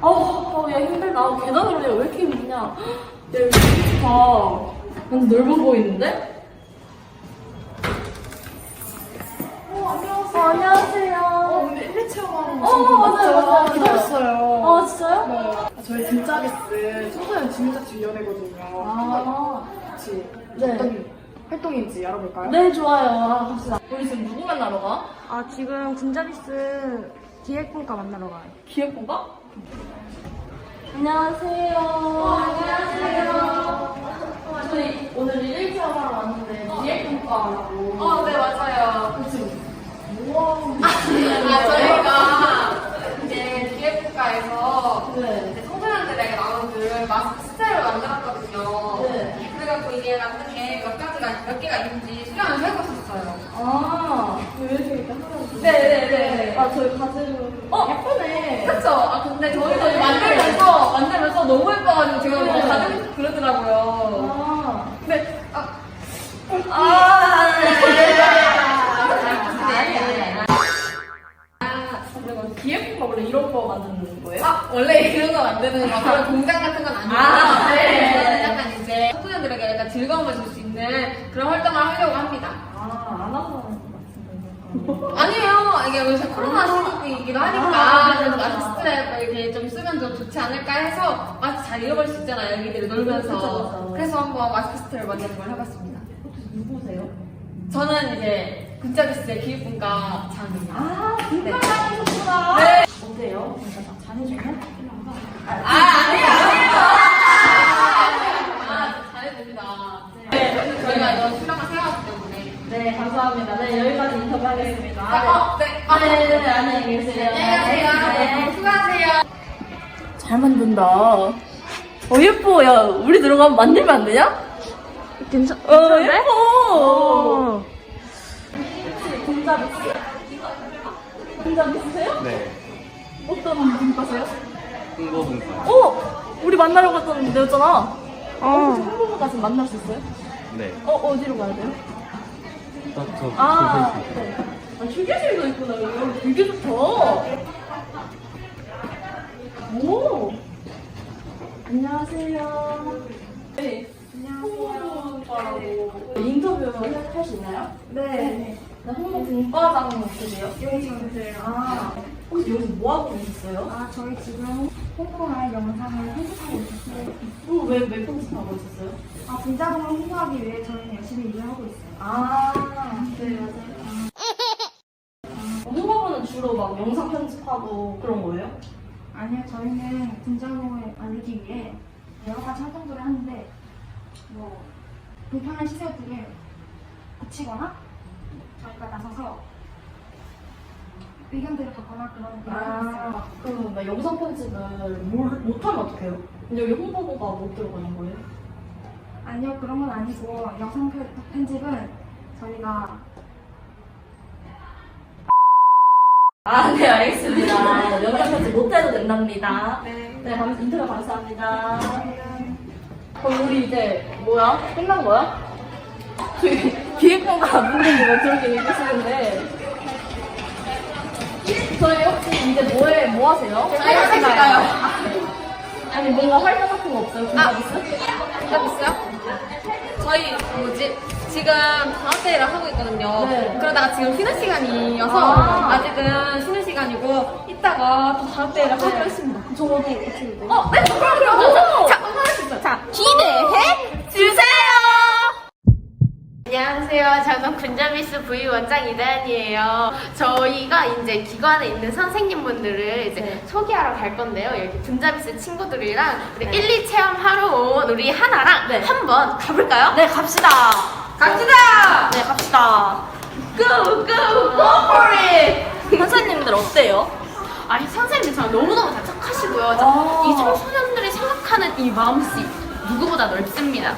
아우, 야, 힘들다. 계단으로 내가 왜 이렇게 힘드냐. 야, 여기 좋다. 완전 넓어 보이는데? 어, 안녕하세요. 어, 안녕하세요. 오늘 1회 체험하는 어, 맞아요, 맞아요. 기다렸어요. 아, 진짜요? 네. 아, 저희 진짜 게스 청소년 주민자치 위원회거든요. 아, 같이 네. 어떤 활동인지 알아볼까요? 네, 좋아요. 아, 갑시다. 우리 지금 누구 만나러 가? 아 지금 군자비스 기획분과 만나러 가요. 기획본가? 안녕하세요. 안녕하세요. 저희 오늘 일일 체험하러 왔는데 기획본과라고. 어, 네, 맞아요. 지금 뭐 아, 저희가 이제 기획국가에서 네. 이제 청소년들에게 나오는 그 마스크 스타일을 만들었거든요. 네. 그래갖고 이게 만든 게 몇 가지가, 몇 개가 있는지 수량을 해봤었어요. 아, 왜 이렇게. 아, 저희 가지고. 어, 예쁘네. 그쵸? 아, 근데 저희도 이거 만들면서, 만들면서 너무 예뻐가지고 제가 너무 가지고 그러더라고요. 아, 근데, 아, 아, 아니, 아니. 그리고 기획본과 원래 이런 거 만드는 거예요? 아, 원래 이런 거 만드는 거, 그런 공장 같은 건 아니고. 아, 네. 저는 약간 이제 청소년들에게 약간 즐거움을 줄 수 있는 그런 활동을 하려고 합니다. 아, 안 하고. 아니에요. 이게 요새 코로나 시기이기도 하니까 아, 그래서 그렇죠. 마스크를 이렇게 좀 쓰면 좀 좋지 않을까 해서 마스크 잘 잃어버릴 수 있잖아요. 애기들이 놀면서. 그쵸, 그쵸. 그래서 한번 마스크 스트를 만드는 걸 해봤습니다. 누구세요? 저는 이제 군자비스의 기획분과 장입니다. 아, 네. 분과장이셨구나. 네. 어때요? 다 잘해주면? 아, 아니에요. 네, 감사합니다. 네, 여기까지 인터뷰 하겠습니다. 아, 어, 네. 아, 네, 네, 네, 안녕히 계세요. 안녕히 가세요. 네. 수고하세요. 잘 만든다. 어, 예뻐. 야, 우리 들어가면 만들면 안 되냐? 괜찮? 어, 예뻐. 어. 공자 비스. 공자 비스세요? 네, 어떤 분과세요? 홍보 분과. 어! 우리 만나러 갔던 데였잖아. 어. 홍보부까지 만날 수 있어요? 네, 어, 어디로 가야 돼요? 딱 저, 아. 네. 아, 휴게실도 있구나. 여기 되게 좋다. 오. 안녕하세요. 네. 안녕하세요. 인터뷰 할 수 있나요? 네. 네, 홍보 분과장 어떠세요? 여기서세요. 아, 혹시 여기서 뭐 하고 계셨어요? 아 저희 지금 홍보할 영상을 편집하고 있었어요. 어, 왜, 왜 편집하고 있었어요? 아 분자동을 홍보하기 위해 저희는 열심히 일을 하고 있어요. 아, 네, 맞아요. 홍보부는 주로 막 영상 편집하고 그런 거예요? 아니요 저희는 분자동을 알리기 위해 여러 가지 활동들을 하는데 뭐 불편한 시설들을 고치거나 저희가 나서서 의견들을 받거나 그런 하고 있어요. 아, 그럼 나 영상 편집을 뭘, 못하면 어떡해요? 근데 여기 홍보부가 못 들어가는 거예요? 아니요 그런 건 아니고 영상 편- 편집은 저희가 아, 네, 알겠습니다. 영상 편집 못해도 된답니다. 네. 네, 감, 인터뷰 감사합니다. 그럼 우리 이제, 뭐야? 끝난 거야? 저희 기획본가 분들이 막 저렇게 얘기하시는데. 저희 혹시 이제 뭐해, 뭐 하세요? 저희 하실까요? 아니, 뭔가 활동 같은 거 없어요? 군자비스? 서비스요? 저희 뭐지? 지금 방학대회를 하고 있거든요. 네. 그러다가 지금 쉬는 시간이어서 아. 아. 직은 쉬는 시간이고 이따가 또 방학대회를 하기로 했습니다. 저도 같이? 어, 네, 그럼 그럼. 자, 있어요. 자, 기대해. 안녕하세요. 저는 군자미스 부위 원장 이다연이에요. 저희가 이제 기관에 있는 선생님분들을 이제 네. 소개하러 갈 건데요. 여기 군자미스 친구들이랑 우리 1, 2 체험하러 온 우리 하나랑 네. 한번 가볼까요? 네, 갑시다. 갑시다. 네, 갑시다. Go, go, go for it! 선생님들 어때요? 아니, 선생님 저 너무너무 다 착하시고요. 저 아. 이 청소년들이 생각하는 이 마음씨 누구보다 넓습니다.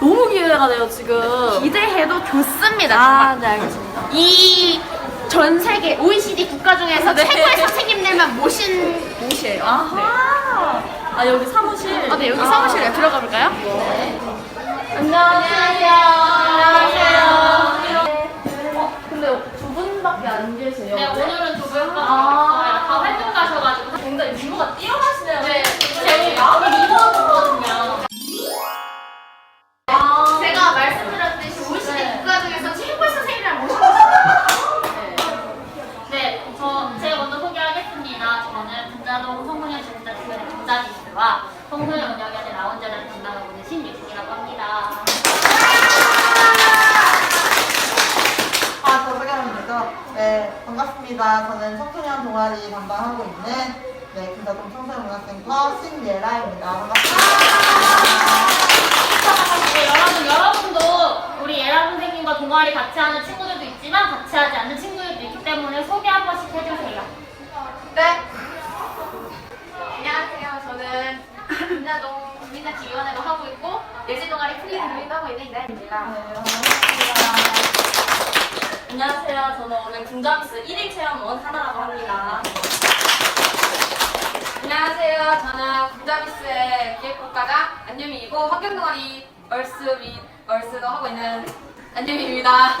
너무 기대가 돼요, 지금. 기대해도 좋습니다. 정말. 아, 네, 알겠습니다. 이 전 세계 OECD 국가 중에서 네. 최고의 선생님들만 모신 곳이에요. 아하. 아, 여기 사무실. 아, 네, 여기 아. 사무실에 들어가 볼까요? 안녕하세요. 안녕하세요. 어, 근데 두 분밖에 안 계세요. 네, 오늘은 두 분, 아. 다 활동 가셔가지고 굉장히 규모가 뛰어나시 저는 반갑습니다. 저는 청소년 동아리 담당하고 있는 네, 김다동 청소년문화센터 신예라입니다. 반갑습니다. 네, 여러분, 여러분도 우리 예라 선생님과 동아리 같이 하는 친구들도 있지만 같이 하지 않는 친구들도 있기 때문에 소개 한 번씩 해주세요. 네. 안녕하세요. 저는 분야동 주민자치위원회도 하고 있고 예지 동아리 프리드도 하고 있는 이다입니다. 안녕하세요. 군자비스 1일 체험원 하나라고 합니다. 안녕하세요. 저는 군자비스의 기획국가장 안유미이고 환경동아리 얼스 및 얼스도 하고 있는 안유미입니다.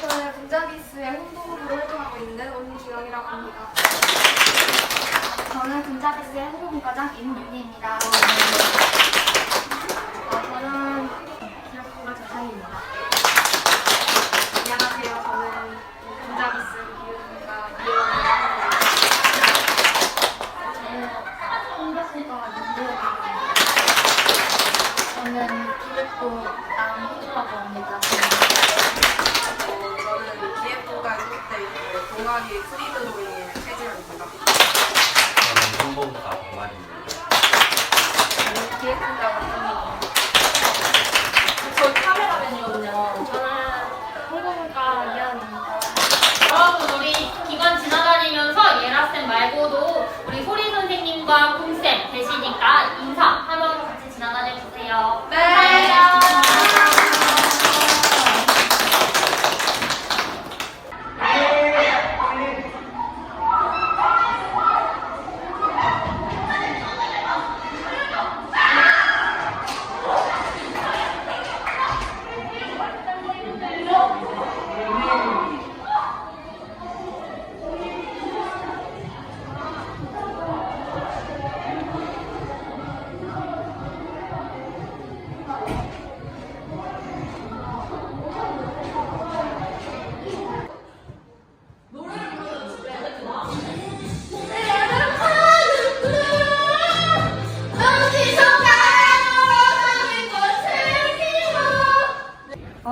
저는 분자비스의 홍보부로 활동하고 있는 온기영이라고 합니다. 저는 분자비스의 홍보분과장 임윤희입니다. 저는 기록부가 자상입니다. 안녕하세요. 저는 분자비스 기획부가 이혜원이라고 합니다. 저는 홍보분과가 윤도입니다. 저는 기획부 남희주라고 합니다. 저는 기획부가 소속돼 있고 동아리 프리드로잉의 최지현입니다. 저는 홍보부사 동아리입니다. 기획부가 원장입니다. 저 카메라맨이거든요. 저는 홍보문과 이하입니다. 여러분 우리 기관 지나다니면서 예라쌤 말고도 우리 소리 선생님과 kum쌤 계시니까 인사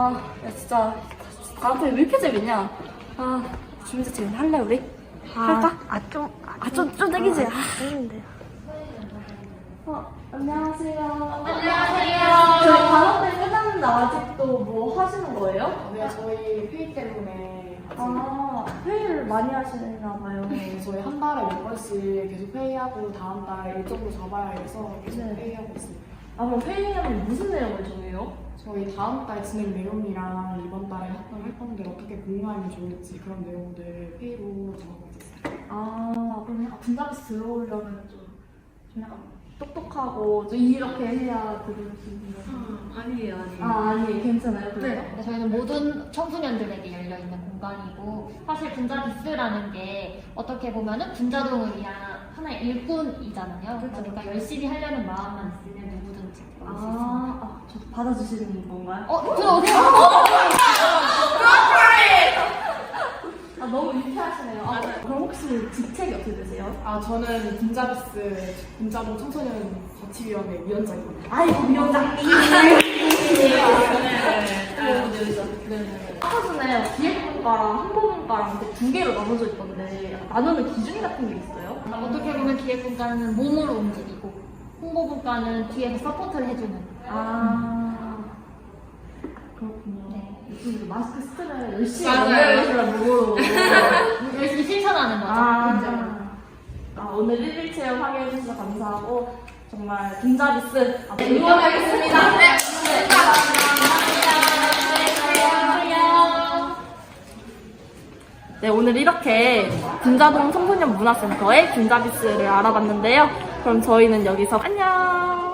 아, 야, 진짜. 다음 편왜 이렇게 재밌냐? 아, 주민자 지금 할래, 우리? 할까? 아, 좀. 아, 좀, 좀 땡기지? 아, 땡긴데. 어, 안녕하세요. 안녕하세요. 저희 단원들 끝났는데 아직도 뭐 하시는 거예요? 네, 저희 회의 때문에 아직 아, 회의를 많이 하시나 봐요. 네, 저희 한 달에 몇 번씩 계속 회의하고 다음 달에 일정도 잡아야 해서 계속 네. 회의하고 있습니다. 아, 그럼 회의하면 무슨 내용을 정해요? 저희 다음 달 진행 내용이랑 이번 달에 했던 활동들 어떻게 공유하면 좋을지 그런 내용들 회의로 정하고 있었어요. 아, 그럼 약간 분자비스 들어오려면 좀, 좀 약간 똑똑하고 좀 이렇게 해야 들으시는 거 아니에요, 아니에요. 아, 아니, 괜찮아요, 그래요? 네, 저희는 모든 청소년들에게 열려 있는 공간이고 사실 분자 비스라는 게 어떻게 보면은 분자동을 위한 하나의 일꾼이잖아요. 그러니까 열심히 하려는 마음만 있으면 누구든지 들어올 수 있습니다. 아, 아, 받아주시는 건가요? 어, 들어오세요. 아, 너무 유쾌하시네요. 아, 그럼 혹시 직책이 어떻게 되세요? 아, 저는 분자비스 분자동 청소년 자치위원회 위원장입니다. 아이고, 위원장님. 아까 전에 기획분과랑 홍보분과랑 두 개로 나눠져 있던데 나누는 기준 같은 게 있어요? 어떻게 보면 기획분과는 몸으로 움직이고 홍보분과는 뒤에서 서포트를 해주는 아, 그렇군요. 네. 요즘 마스크 스트를 열심히 맞아요. 만들어주시는 무고로. 열심히 실천하는 거죠. 아, 아, 오늘 1일 체험 함께해주셔서 감사하고 정말 분자비스 앞으로 응원하겠습니다. 네. 네, 오늘 이렇게 분자동 청소년 문화센터의 분자비스를 알아봤는데요. 그럼 저희는 여기서 안녕!